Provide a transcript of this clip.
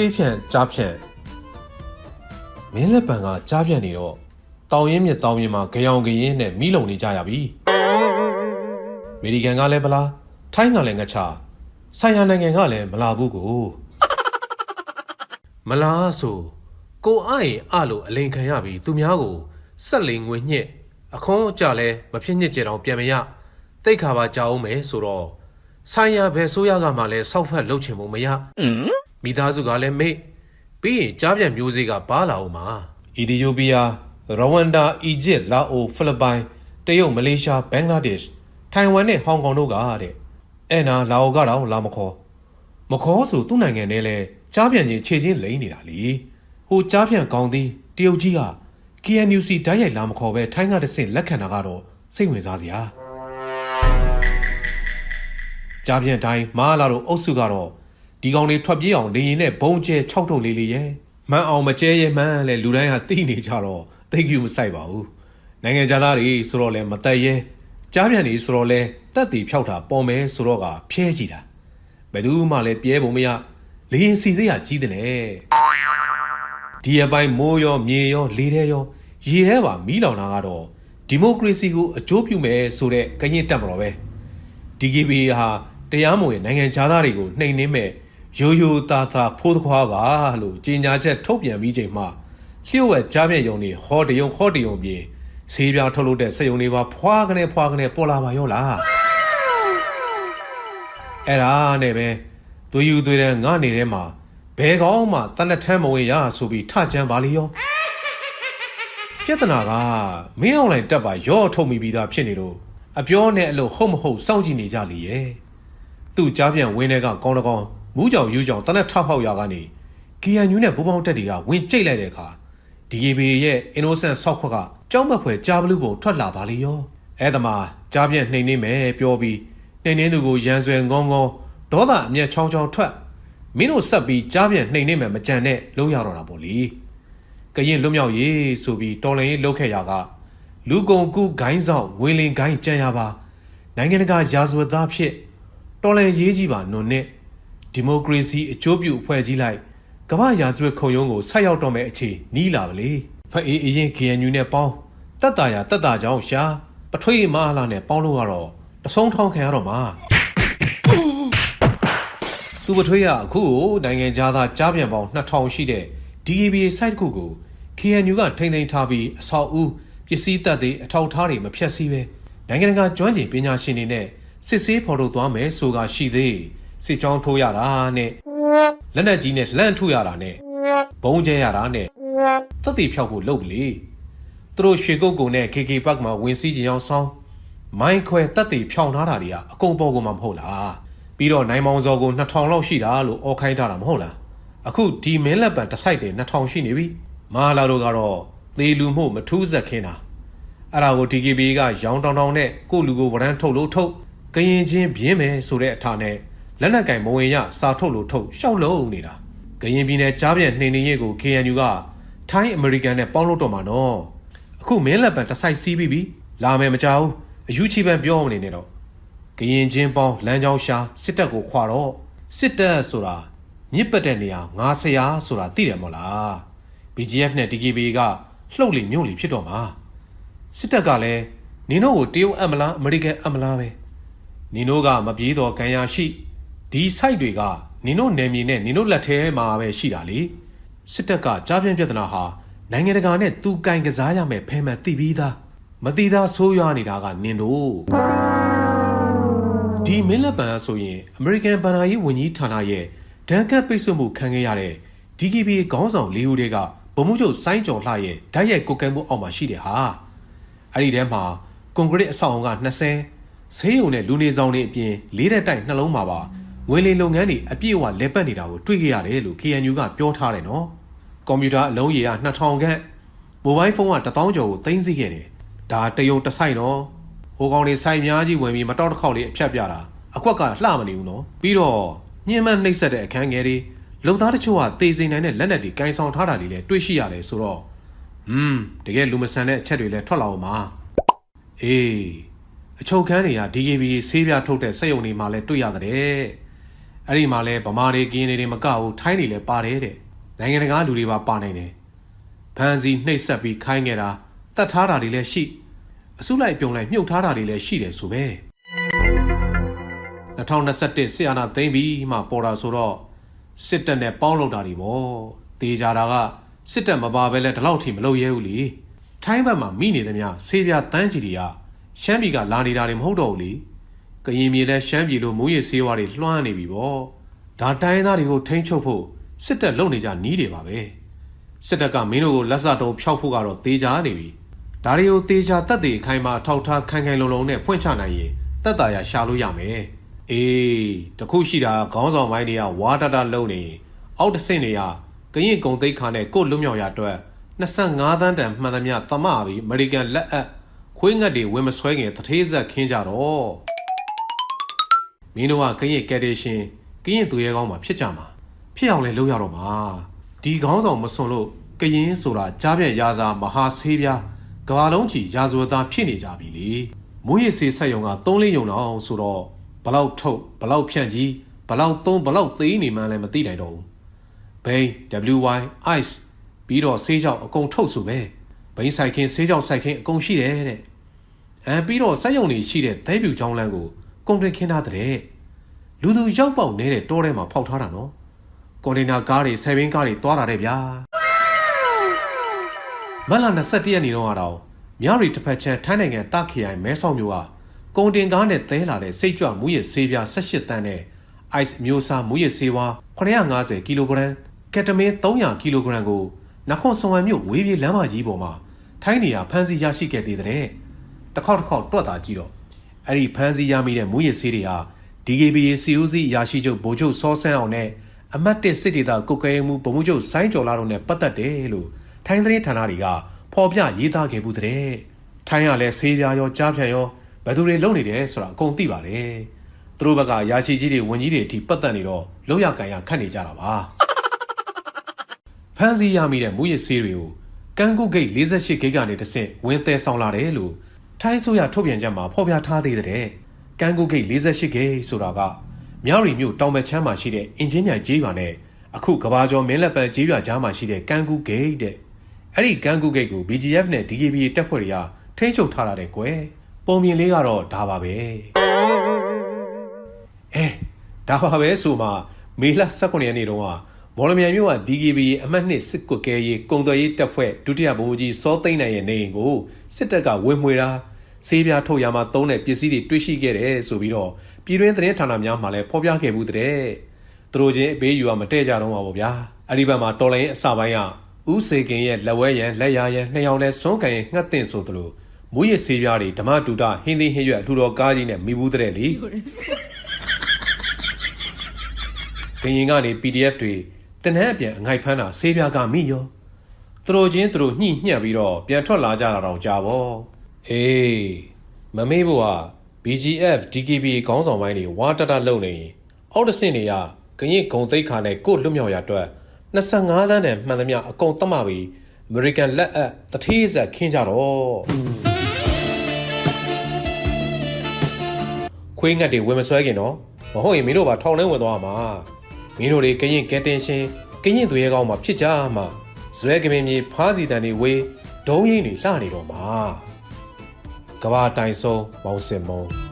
ဆေးဖြန့်ကြားဖြန့်မင်းလက်ပံကကြားဖြန့်နေတော့တောင်ရင်မြစ်တောင်ရင်မှာကြောင်ကရင်နဲ့မိလုံနေကြရပြီအမေရိကန်ကလည်းမလားထိုင်းကလည်းငချဆိုင်ရာနိုင်ငံကလည်းမလာဘူးကိုမလားဆိုကိုအားရင်အလို့အလိန်ခံရပြီးသူများကိုဆက်လိန်ငွေညှစ်အခွန်အကြလဲမဖြစ်ညစ်ကြတော့ပြန်မရတိတ်ခါပါကြောက်အောင်မယ်ဆိုတော့ဆိုင်ရာဘယ်ဆိုရကမှလည်းစောက်ဖက်လုပ်ချင်မှုမရ မိသားစုကလည်းမေ့ပြီးရင်ကြားပြန်မျိုးစေ့ကပါလာအောင်မှာအီသီယိုးပီးယားရဝမ်ဒါအီဂျစ်လာအိုဖိလစ်ပိုင်တရုတ်မလေးရှားဘင်္ဂလားဒေ့ရှ်ထိုင်ဝမ်နဲ့ဟောင်ကောင်တို့ကတဲ့အဲ့နာလာအိုကတော့လာမခေါ်မခေါ်ဆိုသူ့နိုင်ငံနဲ့လဲကြားပြန်ကြီးခြေချင်းလိမ့်နေတာလीဟိုကြားပြန်ကောင်းသည်တရုတ်ကြီးက KNUC ဓာတ်ရိုက်လာမခေါ်ပဲထိုင်းကတစ်ဆင့်လက်ခံတာကတော့စိတ်ဝင်စားစရာကြားပြန်တိုင်းမာလာတို့အုပ်စုကတော့ ဒီကောင်တွေထွက်ပြေးအောင်လေရင်နဲ့ဘုံကျဲ၆ထုတ်လေးလေးရဲ့မှန်အောင်မကျဲရဲမှန်းလဲလူတိုင်းဟာသိနေကြတော့သိကူမဆိုင်ပါဘူးနိုင်ငံသားတွေဆိုတော့လဲမတက်ရဲကြားပြန်နေဆိုတော့လဲတက်တီဖြောက်တာပေါ်မဲဆိုတော့ကဖျဲကြည့်တာဘယ်သူမှလည်းပြဲပုံမရလေရင်စီစရာကြီးတယ်နဲ့ဒီအပိုင်းမိုးရောမြေရောလေထဲရောရေထဲပါမီးလောင်တာကတော့ဒီမိုကရေစီကိုအကျိုးပြုမယ်ဆိုတဲ့ကရင်တက်မတော်ပဲ DKB ဟာတရားမဝင်နိုင်ငံသားတွေကိုနှိမ်နှင်းမဲ့ ရိုးရိုးသားသားဖိုးသခွားပါလို့ကြေညာချက်ထုတ်ပြန်ပြီးချိန်မှာလျှို့ဝှက်ကြားပြည့်ယုံတွေဟောတယုံဟောတယုံပြေဆေးပြားထုတ်လုပ်တဲ့စက်ယုံတွေပါဖွာကနေဖွာကနေပေါ်လာပါရောလားအဲ့ဒါနဲ့ပဲသူယူသွေးတဲ့ငါနေတဲ့မှာဘယ်ကောင်းမှတနက်ထမ်းမဝင်ရဆိုပြီးထကြံပါလေရောပြဿနာကမင်းအွန်လိုင်းတက်ပါရော့ထုတ်မိပြီးသားဖြစ်နေလို့အပြောနဲ့အလို့ဟုတ်မဟုတ်စောင့်ကြည့်နေကြလေရဲ့သူ့ကြားပြန်ဝင်းတဲ့ကကောင်းတကောင်း မူးကြောင်ယူကြောင်တနက်ထဖောက်ရကနေ KNU နဲ့ဘူပေါင်းတက်တွေကဝင်ကြိတ်လိုက်တဲ့အခါ DKB ရဲ့ innocent ဆောက်ခွက်ကကြောင်းမက်ဖွယ်ကြားဘလူးပုံထွက်လာပါလေရောအဲ့ဒါမှကြားပြန်နှိမ်နေမယ်ပြောပြီးနှိမ်နေသူကိုရန်ဆွဲငုံငုံဒေါသအမျက်ချောင်းချောင်းထွက်မင်းတို့ဆက်ပြီးကြားပြန်နှိမ်နေမယ်မကြံနဲ့လုံးရတော့တာပေါ့လေကရင်လွတ်မြောက်ရေးဆိုပြီးတော်လန်ရေးလှုပ်ခဲ့ရကလူကုန်ကူဂိုင်းဆောင်ဝင်းလင်းဂိုင်းကြံရပါနိုင်ငံတကာရာဇဝတ်သားဖြစ်တော်လန်ရေးကြီးပါနွန်နဲ့ ဒီမိုကရေစီအကျိုးပြုအဖွဲ့ကြီးလိုက်ကမ္ဘာရာဇဝတ်ခုံရုံးကိုဆက်ရောက်တော့မဲ့အခြေနီးလာပါလေဖအေးအရင် KNU နဲ့ပေါင်းတက်တာရတက်တာကြောင့်ရှာပထွေးမဟာလာနဲ့ပေါင်းလို့ကတော့တဆုံးထောင်းခံရတော့မှာသူပထွေးရအခုကိုနိုင်ငံသားကြားပြန်ပေါင်း2000ရှိတဲ့ DABA site တစ်ခုကို KNU ကထိမ့်သိမ်းထားပြီးအဆောက်အဦပစ္စည်းတပ်တွေအထောက်ထားတွေမဖြတ်စည်းပဲနိုင်ငံတကာကျွမ်းကျင်ပညာရှင်တွေနဲ့စစ်ဆေးဖော်ထုတ်သွားမယ်ဆိုတာရှိသေး စစ်ကြောင်းထိုးရတာနဲ့လက်နက်ကြီးနဲ့လှမ်းထုရတာနဲ့ဘုံကျဲရတာနဲ့သက်သေဖြောက်ဖို့လုပ်လေသူတို့ရွှေကုတ်ကုံနဲ့ KK Park မှာဝင်စီးကြအောင်ဆောင်းမိုင်းခွဲတက်သေးဖြောင်းထားတာတွေကအကုန်ပေါ်ကုန်မှာမဟုတ်လားပြီးတော့နိုင်မောင်စော်ကို2000လောက်ရှိတာလို့အော်ခိုင်းထားတာမဟုတ်လားအခုဒီမင်းလက်ပံတစ်ဆိုင်တင်2000ရှိနေပြီမာလာတို့ကတော့သေလူမှုမထူးဆက်ခင်းတာအဲ့ဒါကို DKB ကရောင်းတောင်တောင်နဲ့ကိုလူကိုဝရမ်းထုတ်လို့ထုတ်ကရင်ချင်းပြင်းမယ်ဆိုတဲ့အထာနဲ့ လက်နက်ကင်မဝင်ရစာထုတ်လို့ထုတ်ရှောက်လုံးနေတာကရင်ပြည်နယ်ကြားပြန်နှိမ်နှင်းရေးကို KNU ကထိုင်းအမေရိကန်နဲ့ပေါင်းလို့တော့မှာနော်အခုမင်းလက်ပံတစ်ဆိုင်စီးပြီးပြီလာမယ်မကြောက်ဘူးအယူချီပန်ပြောမနေနဲ့တော့ကရင်ချင်းပေါင်းလမ်းကြောင်းရှာစစ်တပ်ကိုခွာတော့စစ်တပ်ဆိုတာမြစ်ပတ်တဲ့နေရာငါဆရာဆိုတာသိတယ်မို့လား BGF နဲ့ DKB ကလှုပ်လေမြုပ်လေဖြစ်တော့မှာစစ်တပ်ကလည်းနင်တို့ကိုတရုတ်အမလားအမေရိကန်အမလားပဲနင်တို့ကမပြေးတော့ခံရရှိ ဒီ site တွေကနင်တို့နယ်မြေနဲ့နင်တို့လက်ထဲမှာပဲရှိတာလေစစ်တပ်ကကြားပြင်းပြဿနာဟာနိုင်ငံတကာနဲ့သူကင်ကစားရမယ်ဖဲမှန်သိပြီးသားမသိသားဆိုးရွားနေတာကနင်တို့ဒီမင်းလက်ပံဆိုရင်အမေရိကန်ဗန်နာရေးဝန်ကြီးဌာနရဲ့ဒဏ်ခတ်ပိတ်ဆို့မှုခံခဲ့ရတဲ့ DKB ခေါင်းဆောင်လေးဦးတွေကဗမှုချုပ်စိုင်းကျော်လှရဲ့ဓာတ်ရိုက်ကုတ်ကဲမှုအောက်မှာရှိတယ်ဟာအဲ့ဒီထဲမှာကွန်ကရစ်အဆောက်အုံက20ဆေးရုံနဲ့လူနေဆောင်တွေအပြင်လေးတဲ့တိုက်နှလုံးမှာပါ ဝယ်လီလုပ်ငန်းတွေအပြည့်အဝလက်ပတ်နေတာကိုတွေ့ခဲ့ရတယ်လို့ KNU ကပြောထားတယ်နော်ကွန်ပျူတာအလုံးရေက2000ခန့်မိုဘိုင်းဖုန်းက1000ကျော်ကိုသိမ်းဆည်းခဲ့တယ်ဒါတယုံတစ်ဆိုင်နော်ဟိုကောင်တွေဆိုင်များကြီးဝင်ပြီးမတော်တစ်ခေါက်လေးအဖြတ်ပြတာအကွက်ကလှမနေဘူးနော်ပြီးတော့ညှဉ်းမနှိပ်စက်တဲ့အခန်းငယ်တွေလုံသားတချို့ကသေစိန်နိုင်တဲ့လက်နက်တွေကင်ဆောင်ထားတာတွေလည်းတွေ့ရှိရတယ်ဆိုတော့ဟွန်းတကယ်လူမဆန်တဲ့အချက်တွေလည်းထွက်လာအောင်ပါအေးအချုပ်ခန်းတွေက DKB ဆေးပြထုတ်တဲ့စက်ရုံတွေမှာလည်းတွေ့ရတဲ့ အဲ့ဒီမှာလဲဗမာတွေကင်းတွေမကဘူးထိုင်းတွေလည်းပါတယ်တဲ့နိုင်ငံတကာလူတွေပါပါနိုင်တယ်ဖန်စီနှိပ်စက်ပြီးခိုင်းခဲ့တာတတ်ထားတာတွေလည်းရှိအစုလိုက်ပြုံလိုက်မြုပ်ထားတာတွေလည်းရှိတယ်ဆိုပဲ2021ဆီယနာသိမ့်ပြီးမှပေါ်တာဆိုတော့စစ်တပ်နဲ့ပေါင်းလုပ်တာတွေပေါ့တေးကြတာကစစ်တပ်မပါဘဲလဲဒီလောက်ထိမလုပ်ရဲဘူးလေထိုင်းဘက်မှာမိနေသမျှဆေးပြတန်းကြီးတွေကရှမ်းပြည်ကလာနေတာတွေမဟုတ်တော့ဘူးလေ ကရင်မြေလဲရှမ်းပြည်လိုမူရည်ဆေးဝါးတွေလွှမ်းနေပြီပေါ့ဒါတိုင်းသားတွေကိုထိန်းချုပ်ဖို့စစ်တပ်လုပ်နေကြနီးတယ်ပါပဲစစ်တပ်ကမင်းတို့ကိုလက်စတုံးဖျောက်ဖို့ကတော့တေးကြနေပြီဒါတွေကိုတေးကြတက်သေးအခိုင်မှာထောက်ထားခိုင်ခိုင်လုံလုံနဲ့ဖွင့်ချနိုင်ရင်တက်တာရရှာလို့ရမယ်အေးတခုရှိတာခေါင်းဆောင်ပိုင်းတွေကဝါတတလုံနေအောက်တစ်ဆင့်တွေကကရင်ကုံသိက္ခာနဲ့ကို့လွတ်မြောက်ရအတွက်25သန်းတန်မှန်သမျှသမပြီးအမေရိကန်လက်အပ်ခွေးငတ်တွေဝင်မဆွဲခင်တထေးဆက်ခင်းကြတော့ မင်းတို့ကကရင်ကယ်တေရှင်ကရင်သူရဲကောင်းမှာဖြစ်ကြမှာဖြစ်အောင်လဲလုပ်ရတော့မှာဒီကောင်းဆောင်မစွန်လို့ကရင်ဆိုတာကြားပြန့်ရာဇာမဟာဆေးပြားကဘာလုံးချီရာဇဝသားဖြစ်နေကြပြီလေမိုးရည်ဆေးဆက်ယုံက၃လေးယုံတော့ဆိုတော့ဘလောက်ထုတ်ဘလောက်ဖြန့်ကြီးဘလောက်သုံးဘလောက်သေးနေမှန်းလည်းမသိနိုင်တော့ဘူးဘိန်း WY ice ပြီးတော့ဆေးကြောင်အကုန်ထုတ်ဆိုပဲဘိန်းဆိုင်ခင်းဆေးကြောင်ဆိုင်ခင်းအကုန်ရှိတယ်တဲ့အဲပြီးတော့စက်ယုံတွေရှိတဲ့သဲပြူချောင်းလန်းကို ကုန်တင်ခင်းထားတဲ့လူသူရောက်ပေါက်နေတဲ့တောထဲမှာဖောက်ထားတာနော်ကွန်တိန်နာကားတွေဆယ်ဘင်းကားတွေသွားတာတဲ့ဗျာမတ်လ21ရက်နေ့တော့ကတော့မြရီတစ်ဖက်ချမ်းထိုင်းနိုင်ငံတာခရိုင်မဲဆောက်မြို့ကကုန်တင်ကားနဲ့သဲလာတဲ့စိတ်ကြွမူရစ်ဆေးပြား18တန်းနဲ့ ice မျိုးစားမူရစ်ဆေးဝါး950ကီလိုဂရမ်ကက်တမင်း300ကီလိုဂရမ်ကိုနခွန်စဝမ်မြို့ဝေးပြေးလမ်းမကြီးပေါ်မှာထိုင်းနေရဖမ်းဆီးရရှိခဲ့သေးတဲ့တစ်ခေါက်တစ်ခေါက်တွက်တာကြည့်တော့ အဲ့ဒီဖမ်းဆီးရမိတဲ့မူရစ်ဆေးတွေဟာ DKBA စီဦးစီးရာရှိချုပ်ဗိုလ်ချုပ်စောဆန်းအောင်နဲ့အမတ်တစ်စစ်ဒေသကုတ်ကဲမှုဗိုလ်မှူးချုပ်ဆိုင်းကျော်လာတို့နဲ့ပတ်သက်တယ်လို့ထိုင်းသတင်းဌာနတွေကဖော်ပြရေးသားခဲ့မှုတဲ့ထိုင်းကလည်းဆေးပြားရောကြားဖြန့်ရောဘယ်သူတွေလုပ်နေတယ်ဆိုတာအကုန်သိပါတယ်သူတို့ဘက်ကရာရှိကြီးတွေဝန်ကြီးတွေအထိပတ်သက်နေတော့လောက်ရကန်ရခတ်နေကြတာပါဖမ်းဆီးရမိတဲ့မူရစ်ဆေးတွေကိုကန်းကုတ်ဂိတ်48ဂိတ်ကနေတဆင့်ဝင်သည်ဆောင်လာတယ်လို့ ထိုင်းဆိုရထုတ်ပြန်ချက်မှာဖော်ပြထားသေးတဲ့ကန်းကုတ်ဂိတ်48ဂိတ်ဆိုတာကမြောက်ရီမြို့တောင်ဘက်ချမ်းမှာရှိတဲ့အင်ဂျင်မြိုင်ကျေးရွာနဲ့အခုကဘာကျော်မင်းလက်ပံကျေးရွာကြားမှာရှိတဲ့ကန်းကုတ်ဂိတ်တဲ့အဲ့ဒီကန်းကုတ်ဂိတ်ကို BGF နဲ့ DKBA တပ်ဖွဲ့တွေကထိန်းချုပ်ထားတာတဲ့ကွယ်ပုံမြင်လေးကတော့ဒါပါပဲအဲဒါပါပဲဆိုမှမေလ18ရက်နေ့တုန်းက မော်လမြိုင်မြို့က DKBA အမှတ်2စစ်ကွက်ကဲရေးကုံတော်ရေးတပ်ဖွဲ့ဒုတိယဗိုလ်ကြီးစောသိန်းနိုင်ရဲ့နေအိမ်ကိုစစ်တပ်ကဝင်မွေတာဆေးပြားထုတ်ရမှာသုံးတဲ့ပစ္စည်းတွေတွေ့ရှိခဲ့တယ်ဆိုပြီးတော့ပြည်တွင်းသတင်းဌာနများမှာလည်းဖော်ပြခဲ့မှုတဲ့သူတို့ချင်းအပေးယူရမတဲ့ကြတော့ပါဗျာအဲ့ဒီဘက်မှာတော်လိုင်းအစပိုင်းကဦးစေကင်ရဲ့လက်ဝဲရန်လက်ရရန်နှစ်ယောက်လဲစွန့်ကန်ရင်ငှက်တင်ဆိုသလိုမူရစ်ဆေးပြားတွေဓမ္မတူတာဟင်းသီးဟင်းရွက်အထူတော်ကားကြီးနဲ့မိဘူးတဲ့လေကရင်ကနေ PDF တွေ တင်ဟန်းအပြန်အငိုက်ဖမ်းတာဆေးပြားကမိရောသူတို့ချင်းသူတို့ညှိညှက်ပြီးတော့ပြန်ထွက်လာကြတာတော့ကြာပေါ့အေးမမေ့ဖို့ဟာ BGF DKB ခေါင်းဆောင်ပိုင်းတွေဝါတတလုံနေရင်အောက်တဆင့်တွေကကရင်ဂုံသိက္ခာနဲ့ကို့လွတ်မြောက်ရအတွက်25သန်းတန်မှန်သမျှအကုန်တတ်မှပြီး American လက်အပ်တထေးဆက်ခင်းကြတော့ခွေးငတ်တွေဝင်မဆွဲခင်တော့မဟုတ်ရင်မင်းတို့ပါထောင်ထဲဝင်သွားမှာ မင်းတို့တွေကရင်ကက်တင်ရှင်ကရင်သူရဲကောင်းမှာဖြစ်ကြမှာဇွဲကမင်းမြေဖားစီတန်တွေဝေးဒုံးရင်းတွေလှနေတော့မှာကဘာတိုင်ဆုံးမောင်စင်မုံ